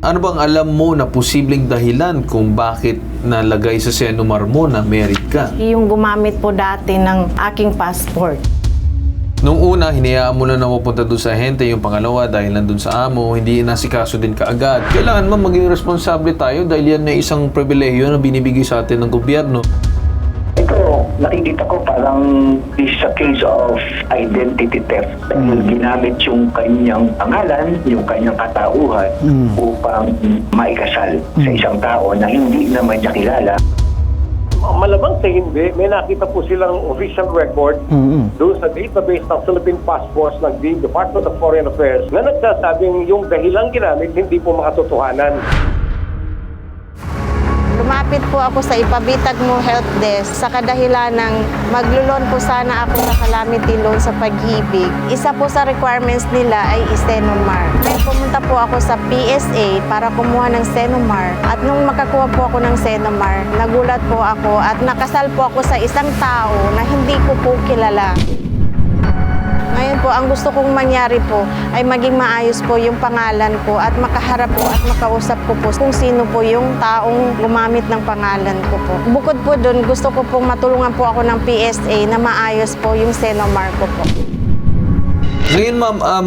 Ano bang alam mo na posibleng dahilan kung bakit nalagay sa Senomar mo na merit ka? Yung gumamit po dati ng aking passport. Nung una, hinayaan mo na na mapunta doon sa ahente. Yung pangalawa, dahil nandun sa amo, hindi nasikaso din kaagad. Kailangan man maging responsable tayo dahil yan ay isang pribilehyo na binibigay sa atin ng gobyerno. Nakikita ko parang this is a case of identity theft. Dahil ginamit yung kanyang pangalan, yung kanyang katauhan upang maikasal sa isang tao na hindi naman niya kilala. Malamang sa hindi, may nakita po silang official record doon sa database ng Philippine passports ng Department of Foreign Affairs na nagsasabing yung dahilang ginamit hindi po makatotohanan. Lumapit po ako sa Ipabitag mo Help Desk sa kadahilan ng maglulon po sana ako sa calamity loan sa pag-ibig. Isa po sa requirements nila ay Stenomar. Ngayon pumunta po ako sa PSA para kumuha ng Stenomar. At nung makakuha po ako ng Stenomar, nagulat po ako at nakasal po ako sa isang tao na hindi ko po kilala. Ngayon po, ang gusto kong mangyari po ay maging maayos po yung pangalan ko at makaharap po at makausap ko po kung sino po yung taong gumamit ng pangalan ko po. Bukod po doon, gusto ko pong matulungan po ako ng PSA na maayos po yung Senomar ko po. Ngayon ma'am, um,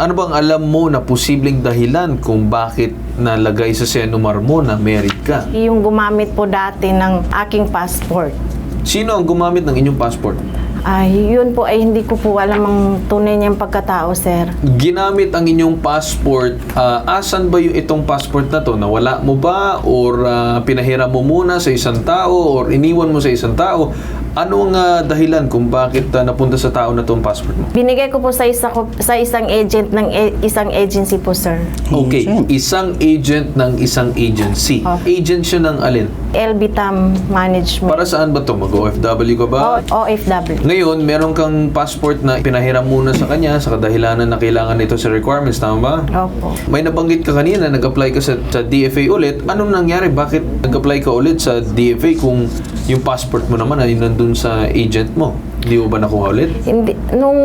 ano bang alam mo na posibleng dahilan kung bakit nalagay sa Senomar mo na merit ka? Yung gumamit po dati ng aking passport. Sino ang gumamit ng inyong passport? Ay, yun po ay hindi ko po alam ang tunay niyang pagkatao, sir. ginamit ang inyong passport, ah, asan ba yung itong passport na to? Nawala mo ba? Or ah, pinahiram mo muna sa isang tao? Or iniwan mo sa isang tao? Ano ang ah, dahilan kung bakit ah, napunta sa tao na tong passport mo? Binigay ko po sa, isa ko, sa isang agent ng e- isang agency po, sir. Okay, isang agent ng isang agency. Oh. Agent siya ng alin? LBTAM Management. Para saan ba to? Mag-OFW ka ba? O- OFW. Ngayon, meron kang passport na pinahiram muna sa kanya sa kadahilanan na kailangan nito sa requirements, tama ba? Opo. May nabanggit ka kanina, nag-apply ka sa, sa DFA ulit. Anong nangyari? Bakit nag-apply ka ulit sa DFA kung yung passport mo naman ay nandun sa agent mo? Hindi mo ba nakuha ulit? Hindi, nung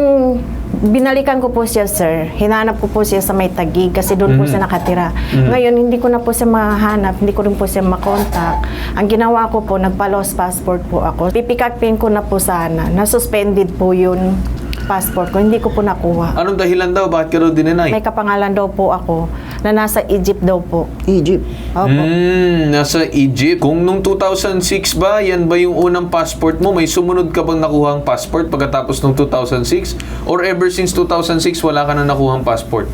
binalikan ko po siya, sir, hinanap ko po siya sa may tagig kasi doon po Mhm. siya nakatira. Mhm. Ngayon, hindi ko na po siya mahanap, hindi ko rin po siya makontak. Ang ginawa ko po, nagpa-lost passport po ako. Pipikapin ko na po sana. Na-suspended po yun passport ko. Hindi ko po nakuha. Anong dahilan daw? Bakit ka daw dinenay? May kapangalan daw po ako na nasa Egypt daw po. Egypt. Opo. Hmm, nasa Egypt. Kung nung 2006 ba, yan ba yung unang passport mo? May sumunod ka bang nakuhang passport pagkatapos nung 2006? Or ever since 2006, wala ka na nakuhang passport?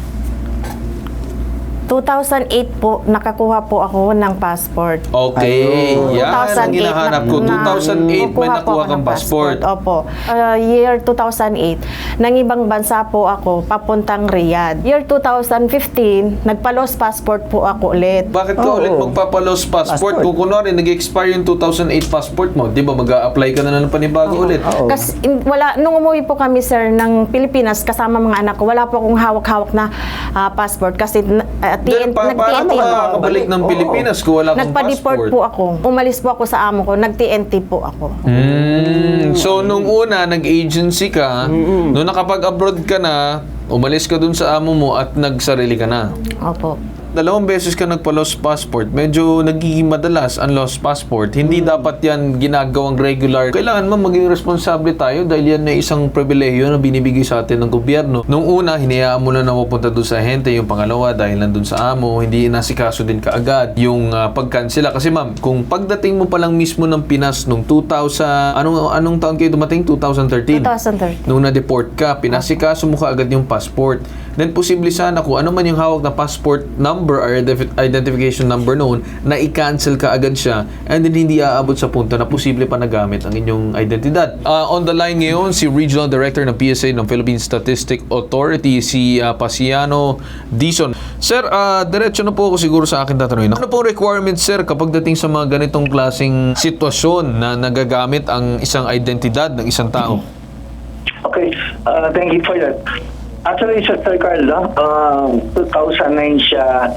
2008 po, nakakuha po ako ng passport. Okay, Ayun. yan ang hinahanap ko. 2008 may nakuha ako kang ng passport. Opo. Uh, year 2008, nang ibang bansa po ako, papuntang Riyadh. Year 2015, nagpa-lost passport po ako ulit. Bakit ka Oo. ulit magpapalos passport? Passport. Kung kunwari nag-expire yung 2008 passport mo, di ba mag apply ka na ng panibago ulit? Oo. Kasi in- wala, nung umuwi po kami sir ng Pilipinas kasama mga anak ko, wala po akong hawak-hawak na ah, passport kasi uh, Then, pa, paano nag-TNT ka nakakabalik ng. Pilipinas kung wala kang Nagpa-deport passport? po ako. Umalis po ako sa amo ko, nag-TNT po ako. Mm, so, nung una, nag-agency ka, nung nakapag-abroad ka na, umalis ka dun sa amo mo at nagsarili ka na. Opo. Dalawang beses ka nagpa-lost passport, medyo nagiging madalas ang lost passport. Hindi dapat yan ginagawang regular. Kailangan man maging responsable tayo dahil yan ay isang pribilehyo na binibigay sa atin ng gobyerno. Nung una, hinayaan mo na na mapunta doon sa ahente. Yung pangalawa, dahil nandun sa amo, hindi nasikaso din kaagad yung uh, pagkansela. Kasi ma'am, kung pagdating mo pa lang mismo ng Pinas nung 2000, anong, anong taon kayo dumating? 2013? 2013. Nung na-deport ka, pinasikaso mo ka agad yung passport. Then, posible sana kung ano man yung hawak na passport number or ident- identification number noon, na i-cancel ka agad siya and then hindi aabot sa punto na posible pa nagamit ang inyong identidad. Ah, on the line ngayon, si Regional Director ng PSA ng Philippine Statistic Authority, si ah, Pasiano Dison. Sir, ah, diretso na po ako siguro sa akin tatanungin. Ano pong requirements, sir, kapag dating sa mga ganitong klaseng sitwasyon na nagagamit ang isang identidad ng isang tao? Okay, uh, thank you for that. Actually, sa Sir Carlo, uh, 2009 siya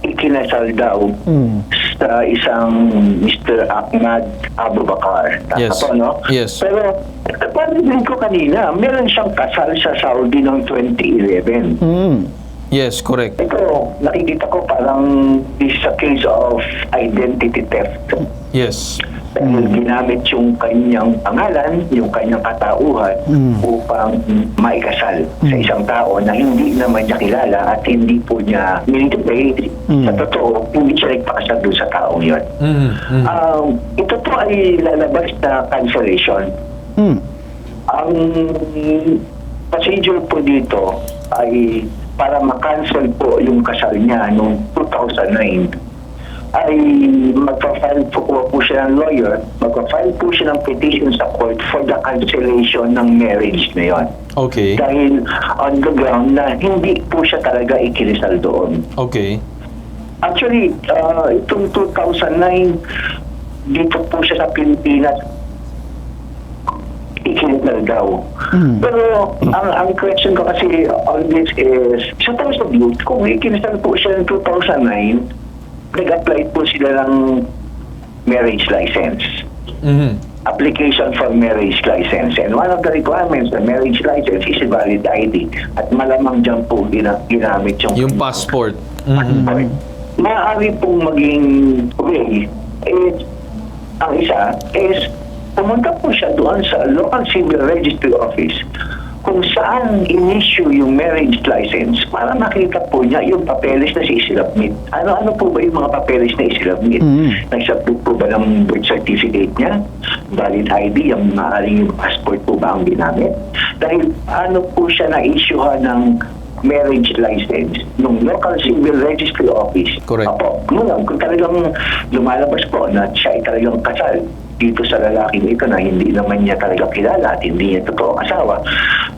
ikinasal daw Hmm. sa isang Mr. Ahmad Abubakar. Tama Yes. po, no? Yes. Pero, parinig ko kanina, meron siyang kasal sa Saudi noong 2011. Mm. Yes, correct. Ito, nakikita ko parang this is a case of identity theft. Yes. Dahil ginamit yung kanyang pangalan, yung kanyang katauhan upang maikasal sa isang tao na hindi naman niya kilala at hindi po niya minitipay. Sa totoo, hindi siya nagpakasal doon sa taong yun. Mhm, mhm. Um, ito po ay lalabas na cancellation. Hmm. Ang procedure po dito ay para ma-cancel po yung kasal niya noong 2009 ay magpa-file po, po siya ng lawyer, magpa-file po siya ng petition sa court for the cancellation ng marriage na yon. Okay. Dahil on the ground na hindi po siya talaga ikinisal doon. Okay. Actually, uh, itong 2009, dito po siya sa Pilipinas, ikinitnal daw. Pero ang ang question ko kasi on this is, sa terms of youth, kung ikinitnal po siya ng 2009, nag-apply po sila ng marriage license Mhm. application for marriage license. And one of the requirements of marriage license is a valid ID. At malamang dyan po gina- ginamit yung, Yung passport. Mhm. passport. Maaari pong maging way is, ang isa is pumunta po siya doon sa local civil registry office kung saan in-issue yung marriage license para makita po niya yung papeles na si-submit. Ano-ano po ba yung mga papeles na i-submit? Nag-submit po ba ng birth certificate niya? Valid ID, yung maaaring yung passport po ba ang ginamit? Dahil ano po siya na-issuehan ng marriage license ng local civil registry office. Correct. Opo, ngayon, kung talagang lumalabas po na siya ay talagang kasal dito sa lalaki ito na hindi naman niya talaga kilala at hindi niya totoo asawa,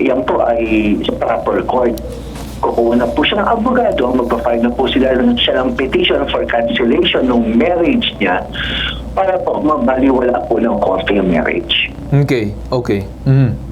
yan po ay sa proper court. Kukuha na po siya ng abogado, magpa-file na po sila ng, siya ng petition for cancellation ng marriage niya para po mabaliwala po ng korte yung marriage. Okay, okay. Mhm.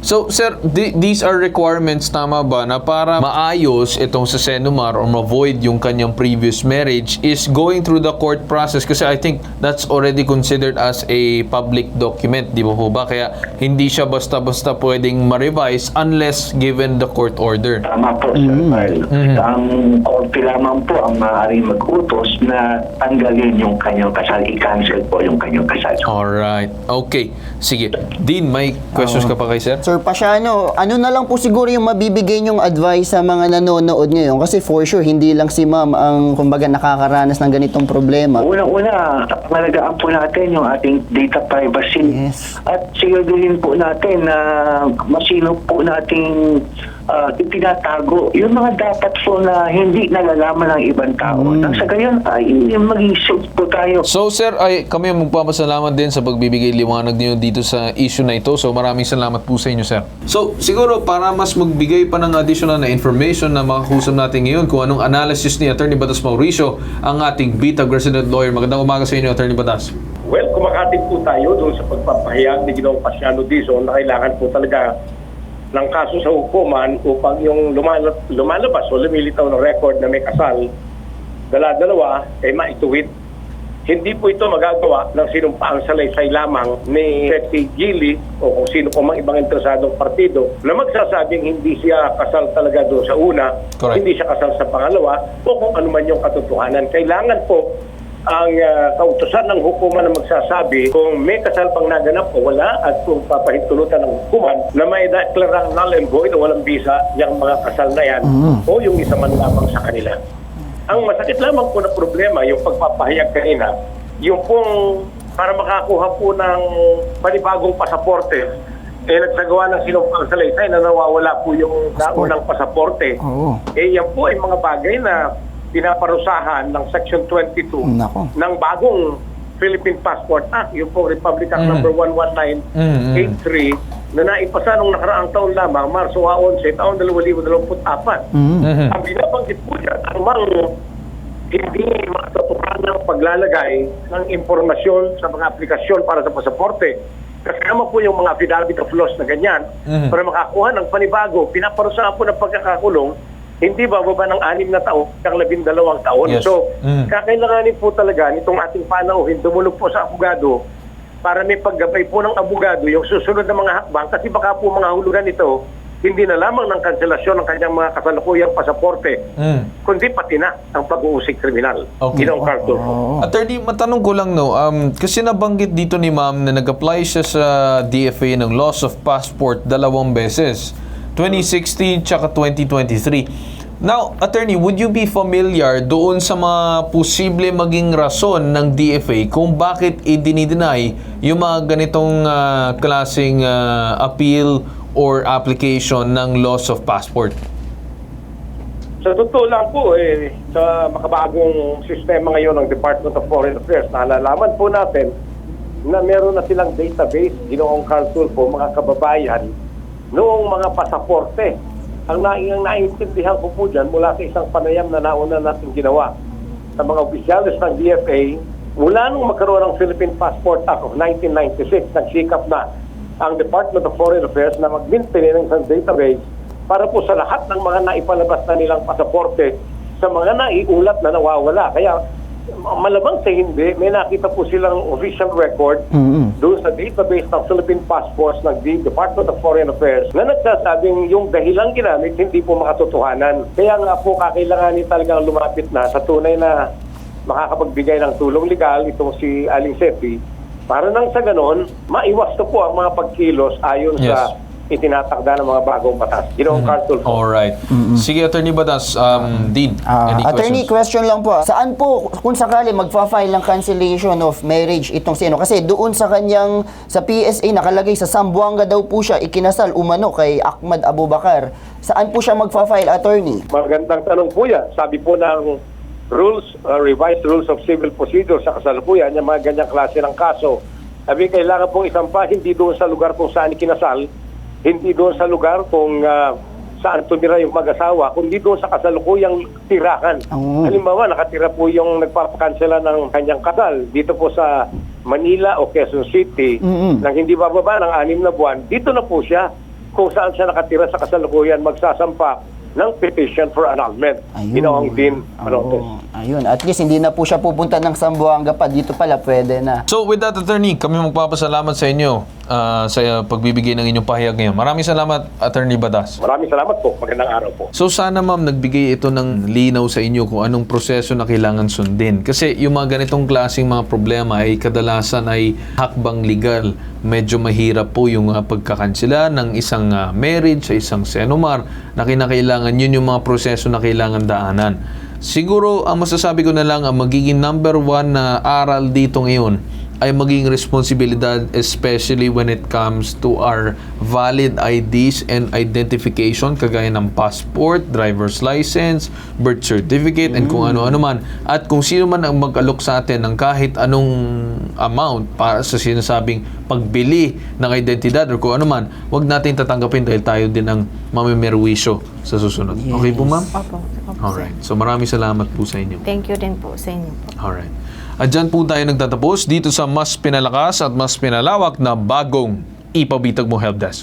So, sir, di- these are requirements, tama ba, na para maayos itong sa Senomar or ma-void yung kanyang previous marriage is going through the court process kasi I think that's already considered as a public document, di ba po ba? Kaya hindi siya basta-basta pwedeng ma-revise unless given the court order. Tama po, Sir Carl. Ang korte lamang po ang maaaring mag-utos na tanggalin yung kanyang kasal, i-cancel po yung kanyang kasal. Alright. Okay. Sige. Dean, may questions ka pa kay sir? Sir Pasiano, ano na lang po siguro yung mabibigay nyong advice sa mga nanonood ngayon? Kasi for sure, hindi lang si ma'am ang kumbaga nakakaranas ng ganitong problema. Unang-una, malagaan po natin yung ating data privacy. Yes. At siguraduhin po natin na masino po nating uh, itinatago yung mga dapat po na hindi nalalaman ng ibang tao. Nang sa ganyan ay maging safe po tayo. So sir, ay kami ang magpapasalamat din sa pagbibigay liwanag niyo dito sa issue na ito. So maraming salamat po sa inyo sir. So siguro para mas magbigay pa ng additional na information na makakusap natin ngayon kung anong analysis ni Attorney Batas Mauricio ang ating Bitag resident lawyer. Magandang umaga sa inyo Attorney Batas. Well, kumakatid po tayo doon sa pagpapahayag ni Ginoong Pasiano Dizon na kailangan po talaga ng kaso sa hukuman upang yung lumala- lumalabas o lumilitaw ng record na may kasal, dala-dalawa ay maituwid. Hindi po ito magagawa ng sinumpaang salaysay lamang ni Betty Gili o kung sino po mang ibang interesadong partido na magsasabing hindi siya kasal talaga doon sa una, Correct. hindi siya kasal sa pangalawa o kung ano man yung katotohanan. Kailangan po ang uh, kautosan ng hukuman na magsasabi kung may kasal pang naganap o wala at kung papahintulutan ng hukuman na may deklarang null and void o walang bisa yung mga kasal na yan o yung isa man lamang sa kanila. Ang masakit lamang po na problema, yung pagpapahayag kanina, yung pong para makakuha po ng panibagong pasaporte, eh nagsagawa ng sinumpang salaysay na nawawala po yung naunang pasaporte. Oo. Eh yan po ay mga bagay na pinaparusahan ng Section 22 Nako. ng bagong Philippine Passport Act, yung po Republic Act Mhm. number 11983 na naipasa nung nakaraang taon lamang, Marso 11, taon 2024. Mm. Mhm. Ang binabanggit po dyan, ang mang hindi matutukan ng paglalagay ng impormasyon sa mga aplikasyon para sa pasaporte. Kasama po yung mga affidavit of loss na ganyan Mhm. para makakuha ng panibago. Pinaparusahan po ng pagkakakulong hindi bababa ng anim na taon hanggang labindalawang taon. Yes. So, Mhm. kakailanganin po talaga nitong ating panauhin, dumulog po sa abogado para may paggabay po ng abogado yung susunod na mga hakbang kasi baka po mga hulugan ito hindi na lamang ng kanselasyon ng kanyang mga kasalukuyang pasaporte, Mm. kundi pati na ang pag-uusig kriminal. Okay. Ginoong Carter. Attorney, matanong ko lang no, um, kasi nabanggit dito ni ma'am na nag-apply siya sa DFA ng loss of passport dalawang beses. 2016 tsaka 2023. Now, attorney, would you be familiar doon sa mga posible maging rason ng DFA kung bakit i-deny yung mga ganitong ah, klaseng ah, appeal or application ng loss of passport? Sa totoo lang po, eh, sa makabagong sistema ngayon ng Department of Foreign Affairs, nalalaman po natin na meron na silang database, ginoong Carl Tulfo, mga kababayan, noong mga pasaporte. Ang, na, ang naiintindihan ko po dyan mula sa isang panayam na nauna natin ginawa sa mga opisyalis ng DFA, mula nung magkaroon ng Philippine Passport Act of 1996, nagsikap na ang Department of Foreign Affairs na mag-maintain ng isang database para po sa lahat ng mga naipalabas na nilang pasaporte sa mga naiulat na nawawala. Kaya malamang sa hindi, may nakita po silang official record doon sa database ng Philippine passports ng Department of Foreign Affairs na nagsasabing yung dahilang ginamit hindi po makatotohanan. Kaya nga po kakailanganin talagang lumapit na sa tunay na makakapagbigay ng tulong legal itong si Aling Sepi para nang sa ganon, maiwas na po ang mga pagkilos ayon Yes. sa itinatakda ng mga bagong batas. Ginoong Carl Tulfo. Alright. Sige, Attorney Batas, um, Dean, Ah, any attorney, questions? question lang po. ah. Saan po, kung sakali magfa-file ng cancellation of marriage itong sino? Kasi doon sa kanyang, sa PSA, nakalagay sa Sambuanga daw po siya ikinasal umano kay Ahmad Abubakar. Saan po siya magfa-file, attorney? Magandang tanong po yan. Sabi po ng rules, uh, revised rules of civil procedure sa kasalukuyan, yung mga ganyang klase ng kaso, sabi kailangan pong isampa hindi doon sa lugar kung saan ikinasal, hindi doon sa lugar kung ah, saan tumira yung mag-asawa, kundi doon sa kasalukuyang tirahan. Oo. Halimbawa, nakatira po yung nagpapakansela ng kanyang kasal dito po sa Manila o Quezon City Mm-mm. nang hindi bababa ng anim na buwan, dito na po siya kung saan siya nakatira sa kasalukuyan magsasampa ng petition for annulment. Ginoong din Manotes. Oo. Ayun, at least hindi na po siya pupunta ng Sambuanga pa. Dito pala pwede na. So with that attorney, kami magpapasalamat sa inyo ah, sa uh, pagbibigay ng inyong pahayag ngayon. Maraming salamat, Attorney Badas. Maraming salamat po. Magandang araw po. So sana ma'am nagbigay ito ng linaw sa inyo kung anong proseso na kailangan sundin. Kasi yung mga ganitong klaseng mga problema ay kadalasan ay hakbang legal. Medyo mahirap po yung uh, pagkakansela ng isang ah, marriage sa isang senomar na kinakailangan yun yung mga proseso na kailangan daanan. Siguro ang masasabi ko na lang ang magiging number one na aral dito ngayon ay maging responsibilidad especially when it comes to our valid IDs and identification kagaya ng passport, driver's license, birth certificate and kung ano-ano man at kung sino man ang mag-alok sa atin ng kahit anong amount para sa sinasabing pagbili ng identidad or kung ano man wag natin tatanggapin dahil tayo din ang mamimerwisyo sa susunod. Okay po ma'am? Opo, Alright. So maraming salamat po sa inyo. Thank you din po sa inyo po. Alright. At dyan po tayo nagtatapos dito sa mas pinalakas at mas pinalawak na bagong ipabitag mo helpdesk.